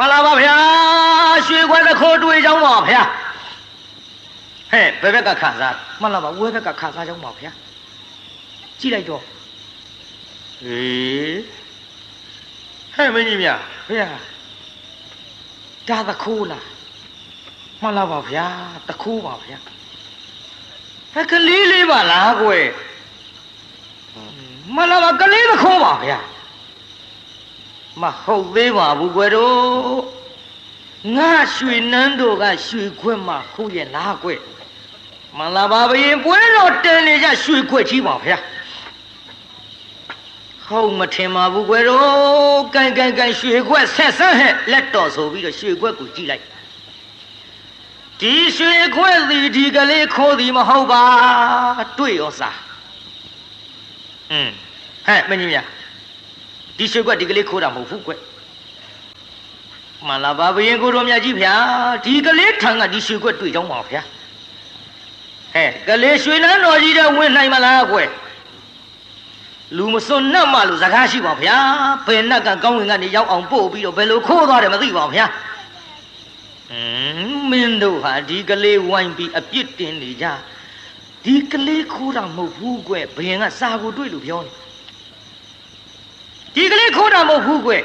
မှန်လားပါဗျာရွှေခွက်တစ်ခိုးတွေးကြောင်းပါဗျာဟဲ့ဘယ်ဘက်ကခံစားမှန်လားပါဝဲဘက်ကခါစားကြောင်းပါဗျာကြည့်လိုက်တော့ဟေးဟဲ့မင်းကြီးမြဗျာဒါသခိုးလားမှန်လားပါဗျာတခိုးပါဗျာဟဲ့ကလေးလေးပါလားကွယ်မှန်လားပါကလေးသခိုးပါဗျာ မဟုတ်သေးပါဘူးကွယ်တို့ငါရွှေနန်းတို့ကရွှေခွက်မှဟုတ်ရဲ့လားကွမှန်လားပါဘရင်ပွဲတော်တင်နေကြရွှေခွက်ကြီးပါဗျာဟုတ်မထင်ပါဘူးကွယ်တို့ကန်ကန်ကန်ရွှေခွက်ဆက်ဆက်ဟဲ့လက်တော်ဆိုပြီးတော့ရွှေခွက်ကိုကြည့်လိုက်ဒီရွှေခွက်သည်ဒီကလေးခိုးသည်မဟုတ်ပါတွေ့ရောစားอืมဟဲ့မင်းကြီးများ ဒီရွှေခွက်ဒီကလေးခိုးတာမဟုတ်ဘူးကွမှန်လားပါဘရင်ကိုတော်မြတ်ကြီးဗျာဒီကလေးထံကဒီရွှေခွက်တွေ့ကြောင်းပါဗျာဟဲ့ကလေးရွှေနန်းတော်ကြီးတဲ့ဝင်နိုင်မလားကွယ်လူမစွန်းနှက်မလို့စကားရှိပါဗျာဘယ်နှက်ကကောင်းဝင်ကနေရောက်အောင်ပို့ပြီးတော့ဘယ်လိုခိုးသွားတယ်မသိပါဗျာอืมမင်းတို့ဟာဒီကလေးဝိုင်းပြီးအပြစ်တင်နေကြဒီကလေးခိုးတာမဟုတ်ဘူးကွယ်ဘယင်ကစာကိုတွေ့လို့ပြောနေ ဒီကလေးခိုးတာမဟုတ်ဘူးကွယ်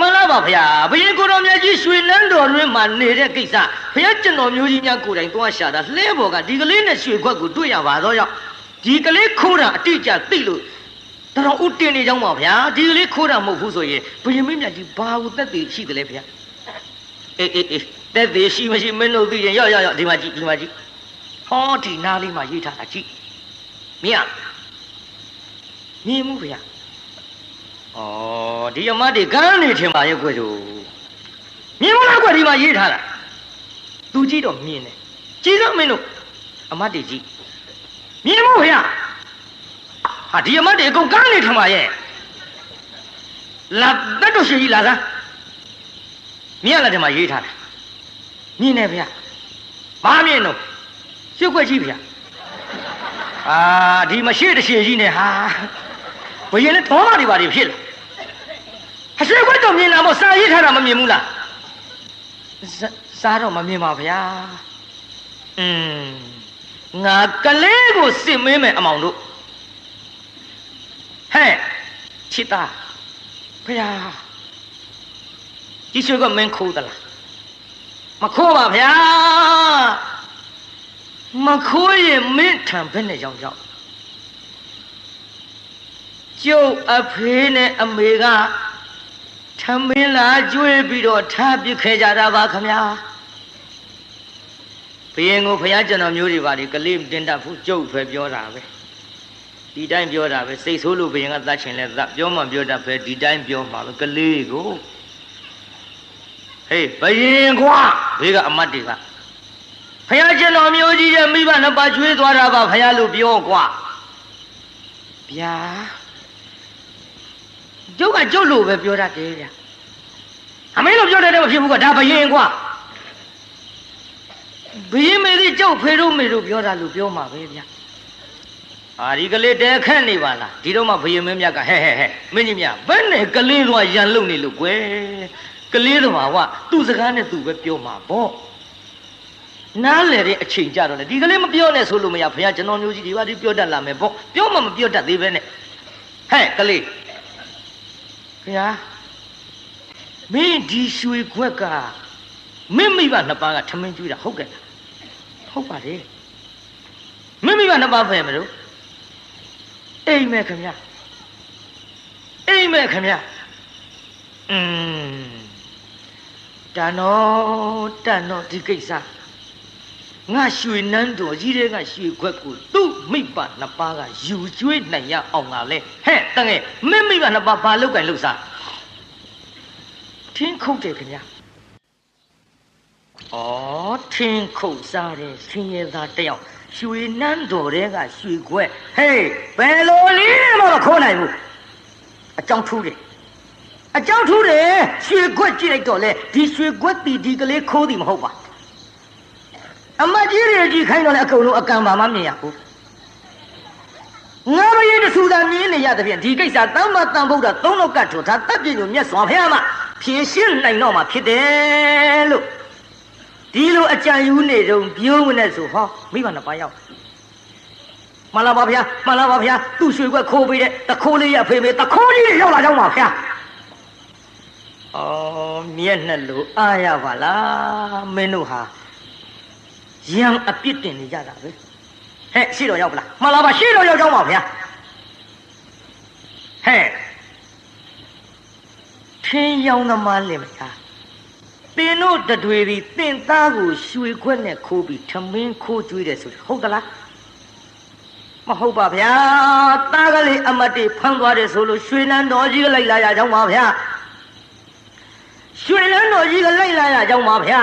မှန်လားပါဗျာဘယင်ကိုတော်မြတ်ကြီးရွှေနန်းတော်တွင်မှာနေတဲ့ကိစ္စဘုရားကျွန်တော်မျိုးကြီးများကိုယ်တိုင်သွားရှာတာလှဲပေါ်ကဒီကလေးနဲ့ရွှေခွက်ကိုတွေ့ရပါတော့ကြောင့်ဒီကလေးခိုးတာအတိအကျသိလို့တော်တော်ဥတင်နေကြောင်းပါဗျာဒီကလေးခိုးတာမဟုတ်ဘူးဆိုရင်ဘယင်မင်းမြတ်ကြီးဘာကိုသက်သေရှိတယ်လဲဗျာအေးအေးအေးသက်သေရှိမရှိမင်းတို့သိရင်ရောက်ရောက်ရောက်ဒီမှာကြည့်ဒီမှာကြည့်ဟောဒီနားလေးမှာရေးထားတာကြည့်မြင်မြင်မှုဗျာ ဩဒီအမတ်တွေကန်းနေထင်ပါရဲ့ကွယ်တို့မြင်မလားကွယ်ဒီမှာရေးထားတာသူကြည့်တော့မြင်တယ်ကြည်တော့မင်းတို့အမတ်တွေကြီးမြင်မို့ဟဲ့ဟာဒီအမတ်တွေအကုန်ကန်းနေထင်ပါရဲ့လာတက်တော့ရှင်ကြီးလာသားမြင်ရလားဒီမှာရေးထားတာမြင်တယ်ဗျာဘာမြင်တော့ရွှေခွက်ကြီးဗျာအာဒီမရှိတရှင်ကြီးနဲ့ဟာဘယင်လည်းထောမတွေပါတွေဖြစ်လာ ဟာရွှေခွက်တော့မြင်တာမို့စာရေးထားတာမမြင်ဘူးလားဇစားတော့မမြင်ပါဗျာอืมငါကလေးကိုစစ်မင်းမယ်အမောင်တို့ဟဲ့ချစ်သားဗျာဒီရွှေကမင်းခိုးသလားမခိုးပါဗျာမခိုးရင်မင်းထံဘယ်နဲ့ရောက်ရောက်ကျုပ်အဖေနဲ့အမေက ထမင်းလာကျွေးပြီးတော့ထားပစ်ခဲ့ကြတာပါခမညာဘယင်ကိုဘုရားကျွန်တော်မျိုးတွေပါလေကလေးမတင်တတ်ဘူးကြုတ်ပဲပြောတာပဲဒီတိုင်းပြောတာပဲစိတ်ဆိုးလို့ဘယင်ကသတ်ချင်လဲသတ်ပြောမှပြောတတ်ပဲဒီတိုင်းပြောမှာပဲကလေးကိုဟေးဘယင်ကွာဘေးကအမတ်တွေကဘုရားကျွန်တော်မျိုးကြီးရဲ့မိဘနှစ်ပါးကျွေးသွားတာပါဘုရားလို့ပြောကွာဗျာ ကျုပ်ကကျုပ်လို့ပဲပြောတတ်တယ်ဗျာအမေလို့ပြောတဲ့တည်းမဖြစ်ဘူးကဒါဘယင်ကွာဘီးမေကြီးကျုပ်ဖေတို့မေတို့ပြောတာလို့ပြောမှာပဲဗျာအာဒီကလေးတဲခန့်နေပါလားဒီတော့မှဘယင်မင်းမြတ်ကဟဲ့ဟဲ့ဟဲ့မင်းကြီးမြတ်ဘယ်နဲ့ကလေးလွာရန်လုံနေလို့ကွယ်ကလေးတော်ကသူ့စကားနဲ့သူပဲပြောမှာပေါ့နားလေတဲ့အချိန်ကြတော့လေဒီကလေးမပြောနဲ့ဆိုလို့မရဘုရားကျွန်တော်မျိုးကြီးဒီပါဒီပြောတတ်လာမယ်ပေါ့ပြောမှမပြောတတ်သေးပဲနဲ့ဟဲ့ကလေး ဗျာမင်းဒီရွှေခွက်ကမင်းမိဘနှစ်ပါးကထမင်းကျွေးတာဟုတ်ကဲ့လားဟုတ်ပါတယ်မင်းမိဘနှစ်ပါးဖယ်မလို့အိမ်မဲ့ခင်ဗျာအိမ်မဲ့ခင်ဗျာอืมတန်တော့တန်တော့ဒီကိစ္စ ငါရွှေနန်းတော်ကြီးတဲ့ကရွှေခွက်ကိုသူ့မိဘနှစ်ပါးကယူကျွေးနိုင်ရအောင်ကလဲဟဲ့တငယ်မင်းမိဘနှစ်ပါးဘာလောက်ကင်လို့စားထင်းခုတ်တယ်ခင်ဗျာဩထင်းခုတ်စားတယ်ဆင်းရဲသားတစ်ယောက်ရွှေနန်းတော်တဲ့ကရွှေခွက်ဟေးဘယ်လိုလေးမှမခိုးနိုင်ဘူးအကြောင်းထူးတယ်အကြောင်းထူးတယ်ရွှေခွက်ကြည့်လိုက်တော့လေဒီရွှေခွက်တီဒီကလေးခိုးသည်မဟုတ်ပါအမ ကြီးတွေကြည့်ခိုင်းတော့လေအကုန်လုံးအကံပါမမြင်ရဘူးငါမရင်တဆူသာမြင်နေရတဲ့ဖြင့်ဒီကိစ္စတမ္မတန်ဗုဒ္ဓသုံးလောက်ကထွန်ထားတပ်ပြည့်ညမြတ်စွာဘုရားမှာဖြည့်ရှင်းနိုင်တော့မှာဖြစ်တယ်လို့ဒီလိုအကြံယူနေတုံပြောမနဲ့ဆိုဟောမိဘနှစ်ပါးရောက်မလာပါဗျာမလာပါဗျာသူ့ရွှေခွက်ခိုးပေးတဲ့တခိုးလေးရဖေးပေးတခိုးကြီးတွေရောက်လာကြောင်းပါဗျာအော်မျက်နှက်လို့အားရပါလားမင်းတို့ဟာ ရံအပြစ်တင်နေကြတာပဲဟဲ့ရှိတော့ရောက်ပလားမလာပါရှိတော့ရောက်ကြောင်းပါဗျာဟဲ့ထင်းရောင်းသမားလင်မလားသင်တို့တတွေဒီသင်သားကိုရွှေခွက်နဲ့ခိုးပြီးထမင်းခိုးကျွေးတယ်ဆိုဟုတ်သလားမဟုတ်ပါဗျာသားကလေးအမတ်တေဖမ်းသွားတယ်ဆိုလို့ရွှေနန်းတော်ကြီးကလိုက်လာရကြောင်းပါဗျာရွှေနန်းတော်ကြီးကလိုက်လာရကြောင်းပါဗျာ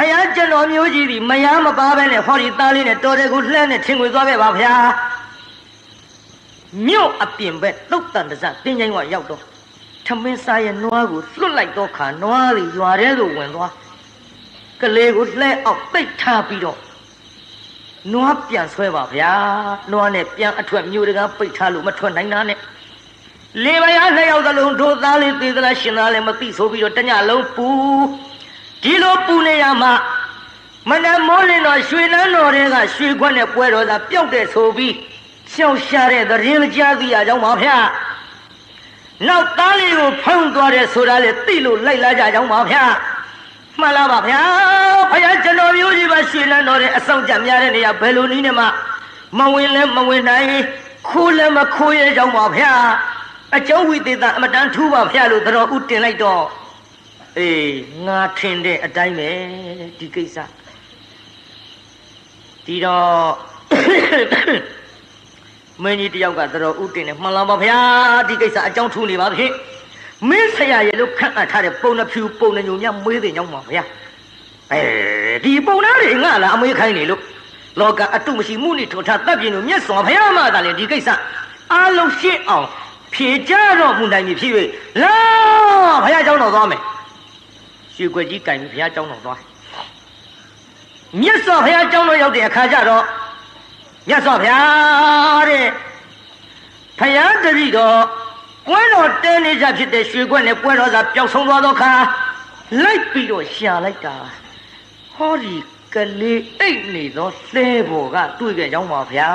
ဖယားကျွန်တော်မျိုးကြီးဒီမယားမပါပဲနဲ့ဟောဒီသားလေးနဲ့တော်တယ်ကိုလှမ်းနဲ့ထင်ခွေသွားခဲ့ပါဗျာမြို့အပြင်ဘက်သုတ်တန်တစတင်းကျိုင်းဝရောက်တော့ထမင်းစားရဲ့နွားကိုလွတ်လိုက်တော့ခါနွားတွေရွာထဲသို့ဝင်သွားကလေးကိုလှဲအောက်ပိတ်ထားပြီးတော့နွားပြန်ဆွဲပါဗျာနွားနဲ့ပြန်အထွက်မြို့တကားပိတ်ထားလို့မထွက်နိုင်တာနဲ့လေပါရနှစ်ယောက်သလုံးတို့သားလေးသေးသလားရှင်သားလည်းမသိဆိုပြီးတော့တညလုံးပူ ဒီလိုပူနေရမှာမနက်မိုးလင်းတော့ရွှေနန်းတော်တွေကရွှေခွက်နဲ့ပွဲတော်သာပျောက်တဲ့ဆိုပြီးရှောက်ရှာတဲ့သတင်းကြားသိရကြောင်းပါဗျာနောက်သားလေးကိုဖမ်းသွားတယ်ဆိုတာလေသိလို့လိုက်လာကြကြောင်းပါဗျာမှန်လားပါဗျာဖယားကျွန်တော်မျိုးကြီးပါရွှေနန်းတော်တဲ့အဆောင်ကြများတဲ့နေရာဘယ်လိုနည်းနဲ့မှမဝင်လဲမဝင်နိုင်ခိုးလဲမခိုးရကြောင်းပါဗျာအကျုံးဝိသေသအမတန်ထူးပါဗျာလို့တော်ဥတင်လိုက်တော့ အေးငါထင်တဲ့အတိုင်းပဲဒီကိစ္စဒီတော့မင်းကြီးတယောက်ကတော်ဥတင်နေမှန်လားပါဗျာဒီကိစ္စအကြောင်းထူးနေပါဖြင့်မင်းဆရာရဲ့လို့ခန့်အပ်ထားတဲ့ပုံနှဖြူပုံနှညုံမြမွေးတဲ့ကြောင်းပါဗျာအဲဒီပုံနာတွေငါလားအမွေးခိုင်းနေလို့လောကအတုမရှိမှုနဲ့ထောထားတပ်ပြင်းလို့မျက်စွာဘုရားမှသာလေဒီကိစ္စအားလုံးရှင်းအောင်ဖြေကြတော့မှုနိုင်ပြီဖြစ်၍လာဘုရားကျောင်းတော်သွားမယ် ရွှေခွက်ကြီးကင်ပြီးဘုရားကျောင်းတော်သွားမြတ်စွာဘုရားကျောင်းတော်ရောက်တဲ့အခါကျတော့မြတ်စွာဘုရားတဲ့ဘုရားတပည့်တော်ပွဲတော်တဲနေကြဖြစ်တဲ့ရွှေခွက်နဲ့ပွဲတော်သာပျောက်ဆုံးသွားသောအခါလိုက်ပြီးတော့ရှာလိုက်တာဟောဒီကလေးအိတ်နေသောသဲဘော်ကတွေ့ကြကြောင်းပါဗျာ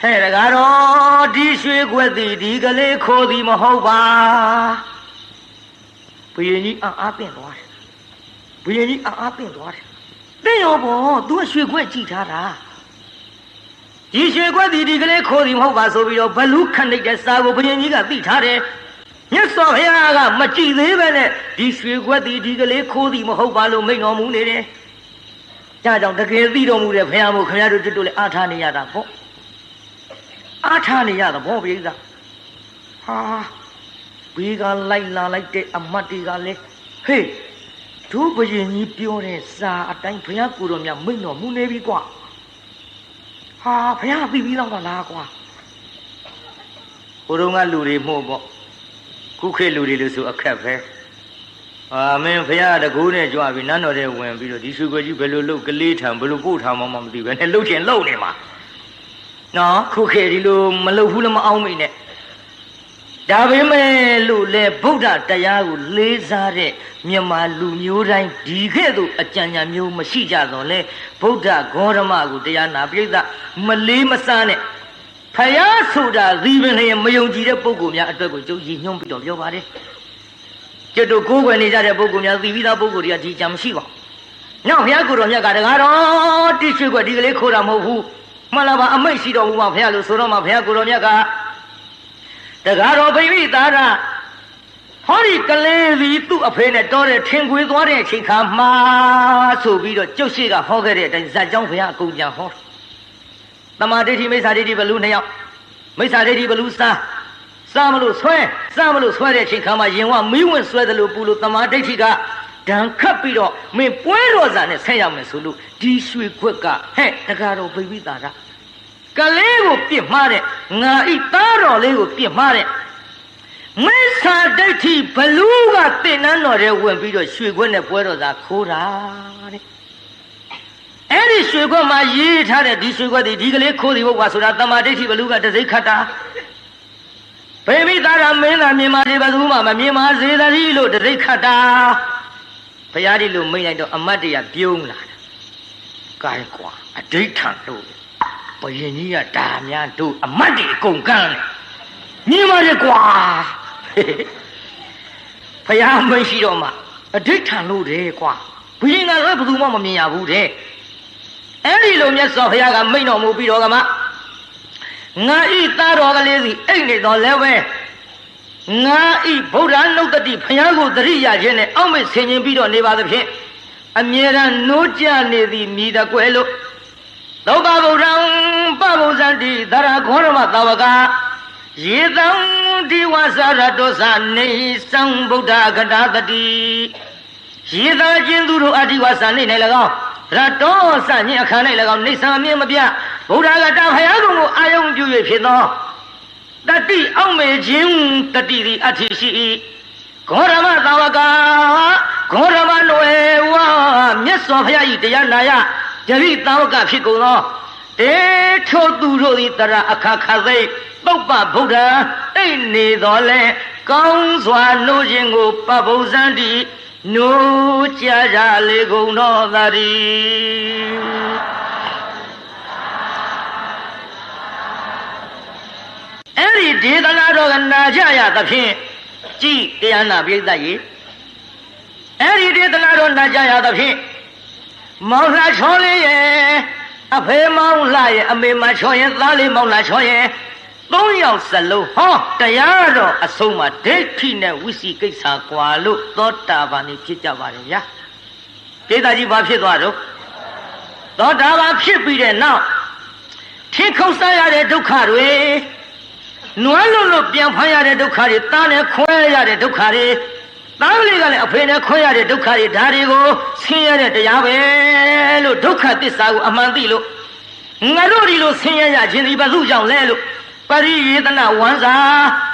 ဟဲ့တကားတော့ဒီရွှေခွက်သည်ဒီကလေးခိုးသည်မဟုတ်ပါ ဘုရင်ကြီးအာအာပင့်သွားတယ်ဘုရင်ကြီးအာအာပင့်သွားတယ်တဲ့ရောဘောသူကရွှေခွက်ကြည့်ထားတာဒီရွှေခွက်သည်ဒီကလေးခိုးသည်မဟုတ်ပါဆိုပြီးတော့ဘလူးခန့်တဲ့စာကိုဘုရင်ကြီးကသိထားတယ်မြတ်စွာဘုရားကမကြည်သေးပဲနဲ့ဒီရွှေခွက်သည်ဒီကလေးခိုးသည်မဟုတ်ပါလို့မိန့်တော်မူနေတယ်။ဒါကြောင့်တကယ်သိတော်မူတဲ့ဘုရားမို့ခင်ဗျားတို့တို့လည်းအားထားနေရတာပေါ့။အားထားနေရတာပေါ့ပြိဿ။ဟာ ဘေးကလိုက်လာလိုက်တဲ့အမတ်တွေကလည်းဟေးတို့ဘုရင်ကြီးပြောတဲ့စာအတိုင်းဘုရားကိုယ်တော်မြတ်မိန့်တော်မူနေပြီကွာ။ဟာဘုရားသိပြီးတော့လားကွာ။ဟိုတုန်းကလူတွေမှုပေါ့။ခုခေတ်လူတွေလို့ဆိုအခက်ပဲအာမင်းဖရာတကူနဲ့ကြွပြီးနန်းတော်ထဲဝင်ပြီးတော့ဒီရွှေခွက်ကြီးဘယ်လိုလုပ်ကလေးထံဘယ်လိုပို့ထားမှမသိပဲနဲ့လှုပ်ချင်လှုပ်နေမှာနော်ခုခေတ်ဒီလိုမလှုပ်ဘူးလည်းမအောင်မိနဲ့ ဒါပေမဲ့လို့လေဗုဒ္ဓတရားကိုလေးစားတဲ့မြန်မာလူမျိုးတိုင်းဒီခဲ့သို့အကြံဉာဏ်မျိုးမရှိကြတော့လေဗုဒ္ဓဂေါရမကိုတရားနာပြိဿမလေးမစားနဲ့ဖယားဆိုတာဇီးပင်လျင်မယုံကြည်တဲ့ပုဂ္ဂိုလ်များအတွက်ကိုကျုပ်ရည်ညွှန်းပြီးတော့ပြောပါတယ်ကျွတ်တို့ကိုးကွယ်နေကြတဲ့ပုဂ္ဂိုလ်များသိပြီးသားပုဂ္ဂိုလ်တွေကဒီကြံမရှိပါဘူး။နောက်ဘုရားကိုယ်တော်မြတ်ကတကားတော့တိရွှေကွက်ဒီကလေးခိုးတာမဟုတ်ဘူး။မှန်လားပါအမိတ်ရှိတော်မူပါဘုရားလို့ဆိုတော့မှဘုရားကိုယ်တော်မြတ်က တကားတော့ဘိမိသားကဟောဒီကလေးစီသူ့အဖေနဲ့တော်တဲ့ထင်ခွေသွားတဲ့အချိန်ခါမှာဆိုပြီးတော့ကျုပ်ရှိကဟောခဲ့တဲ့အတိုင်းဇက်ကြောင်းဘုရားအကုန်ပြန်ဟောတမာဒိဋ္ဌိမိစ္ဆာဒိဋ္ဌိဘလူနှစ်ယောက်မိစ္ဆာဒိဋ္ဌိဘလူစားစားမလို့ဆွဲစားမလို့ဆွဲတဲ့အချိန်ခါမှာယင်ဝမီးဝင်ဆွဲတယ်လို့ပူလို့တမာဒိဋ္ဌိကဒဏ်ခတ်ပြီးတော့မင်းပွဲတော်စာနဲ့ဆက်ရမယ်ဆိုလို့ဒီရွှေခွက်ကဟဲ့တကားတော့ဘိပိတာက ကလေးကိုပြစ်မှားတဲ့ငါဤသားတော်လေးကိုပြစ်မှားတဲ့မိစ္ဆာဒိဋ္ဌိဘလူးကတင်နန်းတော်ထဲဝင်ပြီးတော့ရွှေခွက်နဲ့ပွဲတော်စာခိုးတာတဲ့အဲ့ဒီရွှေခွက်မှာရေးထားတဲ့ဒီရွှေခွက်ဒီဒီကလေးခိုးသည်ဘုရားဆိုတာတမာဒိဋ္ဌိဘလူးကတစိခတ်တာဗေမိသားရမင်းသားမြင်ပါစေဘယ်သူမှမမြင်ပါစေသတိလို့တရိတ်ခတ်တာဘုရားဒီလိုမိတ်လိုက်တော့အမတ်တရားပြုံးလာတယ်။ကဲကွာအဋိဋ္ဌံလို့ ဘယင်ကြီးကဒါများတို့အမတ်တွေအကုန်ကန်းတယ်။မြင်ပါလေကွာဘုရားမရှိတော့မှအဋိဋ္ဌံလို့တယ်ကွာဘယင်ကလည်းဘယ်သူမှမမြင်ရဘူးတဲ့။အဲ့ဒီလိုမြတ်စွာဘုရားကမိန့်တော်မူပြီးတော့ကမှငါဤသားတော်ကလေးစီအိတ်နေတော်လဲပဲငါဤဗုဒ္ဓနုတ္တိဘုရားကိုတရိယာခြင်းနဲ့အောက်မေ့ဆင်ခြင်ပြီးတော့နေပါသဖြင့်အမြဲတမ်းနိုးကြနေသည်မြည်တကွယ်လို့ သောဘဗုဒ္ဓံပဗုဇံတိသရခောရမသဝကယေတံဒီဝသရတောသနေသံဗုဒ္ဓကတာတတိယေတံကျင်းသူတို့အတ္တိဝသနေ၌၎င်းရတောစညင်အခါ၌၎င်းနေသံအမြင့်မပြဗုဒ္ဓကတာဖယားကုံကိုအာယုံပြု၍ဖြစ်သောတတိအောင်မေခြင်းတတိသည်အဋ္ဌိရှိ၏ဂေါရမသာဝကဂေါရမနွယ်ဝမြတ်စွာဘုရား၏တရားနာယ ယရိသာဝကဖြစ်ကုန်သောတေထိုသူတို့သည်တရအခါခသိပုပ္ပဗုဒ္ဓအိတ်နေတော်လဲကောင်းစွာနိုးခြင်းကိုပဗုဇံတိနိုးကြကြလေကုန်တော်သာရီအဲ့ဒီဒေသနာတော်ကနာကြရသဖြင့်ကြည်တရားနာပြိဿရေအဲ့ဒီဒေသနာတော်နာကြရသဖြင့် မောင်လှချောလေးရဲ့အဖေမောင်လှရဲ့အမေမချောရဲ့သားလေးမောင်လှချောရဲ့သုံးယောက်စလုံးဟောတရားတော်အဆုံးမှာဒိဋ္ဌိနဲ့ဝိစီကိစ္စကွာလို့သောတာပန်နေဖြစ်ကြပါတယ်ဗျာဒေသကြီးဘာဖြစ်သွားတော့သောတာပန်ဖြစ်ပြီးတဲ့နောက်ထင်ခုတ်စားရတဲ့ဒုက္ခတွေနွမ်းလွတ်လွတ်ပြန်ဖမ်းရတဲ့ဒုက္ခတွေတားနဲ့ခွဲရတဲ့ဒုက္ခတွေ သားလေးကလည်းအဖေနဲ့ခွဲရတဲ့ဒုက္ခတွေဒါတွေကိုဆင်းရဲတဲ့တရားပဲလို့ဒုက္ခသစ္စာကိုအမှန်သိလို့ငါတို့ဒီလိုဆင်းရဲရခြင်းဒီဘသူကြောင့်လဲလို့ပရိယေတနာဝမ်းစာ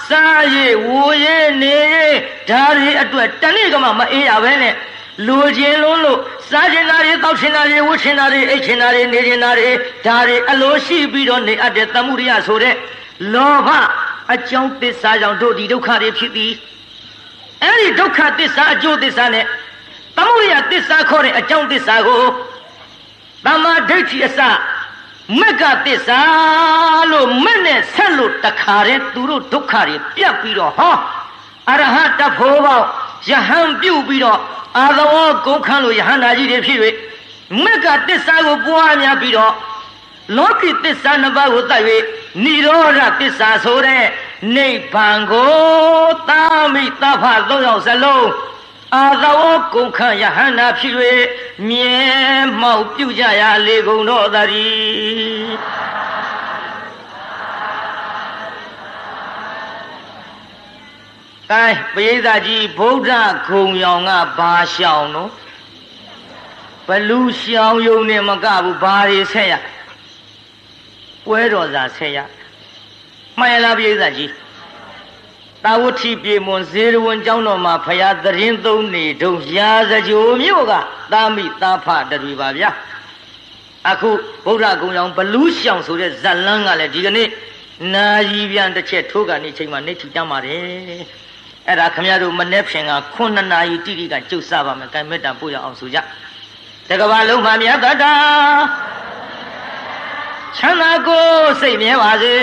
စားရည်ဝိုရည်နေရည်ဒါတွေအတွက်တနေ့ကမှမအေးရပဲနဲ့လူချင်းလုံးလို့စားချင်တာတွေတောက်ချင်တာတွေဝတ်ချင်တာတွေအိတ်ချင်တာတွေနေချင်တာတွေဒါတွေအလိုရှိပြီးတော့နေအပ်တဲ့သမှုရိယဆိုတဲ့လောဘအကြောင်းသစ္စာကြောင့်တို့ဒီဒုက္ခတွေဖြစ်သည် အဲ့ဒီဒုက္ခသစ္စာအကျိုးသစ္စာနဲ့သမှုရိယသစ္စာခေါ်တဲ့အကြောင်းသစ္စာကိုတမ္မာဒိဋ္ဌိအစမက္ကသစ္စာလို့မဲ့နဲ့ဆက်လို့တခါတည်းသူတို့ဒုက္ခတွေပြတ်ပြီးတော့ဟောအရဟတဖို့ပေါက်ယဟန်ပြုတ်ပြီးတော့အာသဝကုန်းခန်းလို့ယဟန္တာကြီးတွေဖြစ်၍မက္ကသစ္စာကိုပွားများပြီးတော့လောကီသစ္စာနှစ်ပါးကိုတတ်၍និရောဓသစ္စာဆိုတဲ့ နိဗ္ဗာန်ကိုသာမိသဖသုံးယောက်စလုံးအာသဝကုန်းခန်းယဟန္တာဖြစ်၍မြဲမောက်ပြုကြရလေကုန်တော်သတည်းအဲပရိသတ်ကြီးဗုဒ္ဓဂုံရောင်ကဘာရှောင်နော်ဘလူရှောင်ယုံနေမကဘူးဘာတွေဆက်ရပွဲတော်သာဆက်ရ မှန်ရလားပရိသတ်ကြီးတာဝတိပြေမွန်ဇေရဝန်ကျောင်းတော်မှာဖရာသတင်းသုံးနေတုံရာစကြိုမြို့ကသာမိသာဖတတွေပါဗျာအခုဗုဒ္ဓဂုံရောင်ဘလူးရှောင်ဆိုတဲ့ဇက်လန်းကလည်းဒီကနေ့နာယီပြန်တစ်ချက်ထိုးကနေချိန်မှာနေထီတမ်းပါတယ်အဲ့ဒါခမရတို့မနေ့ဖြင်က9နာရီတိတိကကျုပ်စားပါမယ်ကံမေတ္တာပို့ရအောင်ဆိုကြတကဘာလုံးမှာမြတ်တတာချမ်းသာကိုစိတ်မြဲပါစေ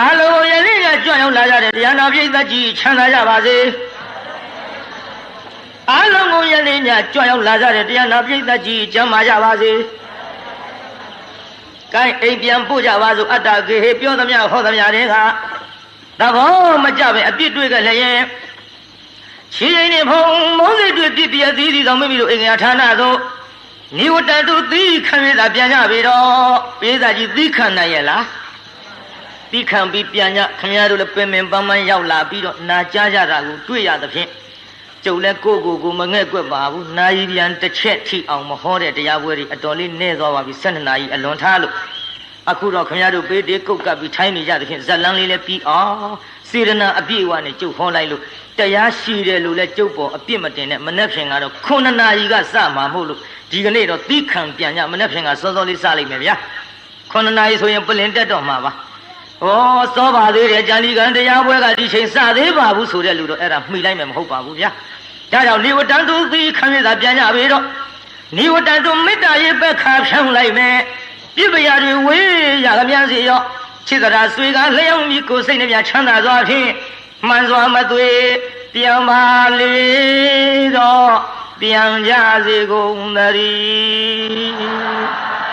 အလုံးရလေးရကြွရောက်လာကြတဲ့တရားနာပိသတ်ကြီးချမ်းသာကြပါစေအလုံးကိုရလေးညကြွရောက်လာကြတဲ့တရားနာပိသတ်ကြီးကျမ်းမာကြပါစေကိုင်းအိမ်ပြန်ပို့ကြပါစို့အတ္တကေဟေပြောသမျှဟောသမျှတွေကသဘောမကြပဲအပြစ်တွေ့ကြလည်းရဲ့ချီရင်နေဖုံမုန်းစိတ်တွေ့ပြစ်ပြသီးသီးသောမိမိတို့အိမ်ငါဌာနသို့နိဝတ္တတုသီခံရတာပြန်ကြပြီတော့ပိသတ်ကြီးသီခံနိုင်ရဲ့လား သီခံပြီးပြန်ကြခမရတို့လည်းပင်ပင်ပန်းပန်းရောက်လာပြီးတော့နာကြားကြတာကိုတွေ့ရသဖြင့်ကျုပ်လည်းကိုကိုကိုမငဲ့ကွက်ပါဘူးနာယီပြန်တစ်ချက်ထိအောင်မဟောတဲ့တရားပွဲတွေအတော်လေးနဲ့သွားပါပြီ12နာရီအလွန်ထားလို့အခုတော့ခမရတို့ပေးတေးကုတ်ကပ်ပြီးထိုင်းနေကြသဖြင့်ဇက်လန်းလေးလည်းပြီးအောင်စေရနာအပြည့်အဝနဲ့ကျုပ်ဟောလိုက်လို့တရားရှိတယ်လို့လည်းကျုပ်ပေါ်အပြစ်မတင်နဲ့မနှက်ဖြင်ကတော့9နာရီကစမှာမဟုတ်လို့ဒီကနေ့တော့သီးခံပြန်ကြမနှက်ဖြင်ကစောစောလေးစလိုက်မယ်ဗျာ9နာရီဆိုရင်ပလင်တက်တော့မှာပါဟ ဩစောပါသေးတယ်ကြံလီကံတရားပွဲကဒီချိန်စသေးပါဘူးဆိုတဲ့လူတော့အဲ့ဒါမှီလိုက်မယ်မဟုတ်ပါဘူးဗျာဒါကြောင့်နေဝတန်သူသီခံရတာပြန်ကြပြီတော့နေဝတန်သူမေတ္တာရေးပဲခါဖြန်းလိုက်မယ်ပြစ်ပရာတွေဝေးရကမြန်စီရောခြေကရာဆွေကလျောင်းပြီးကိုယ်စိတ်နှပြချမ်းသာစွာဖြင့်မှန်စွာမသွေပြန်ပါလေတော့ပြန်ကြစေကုန်သတည်း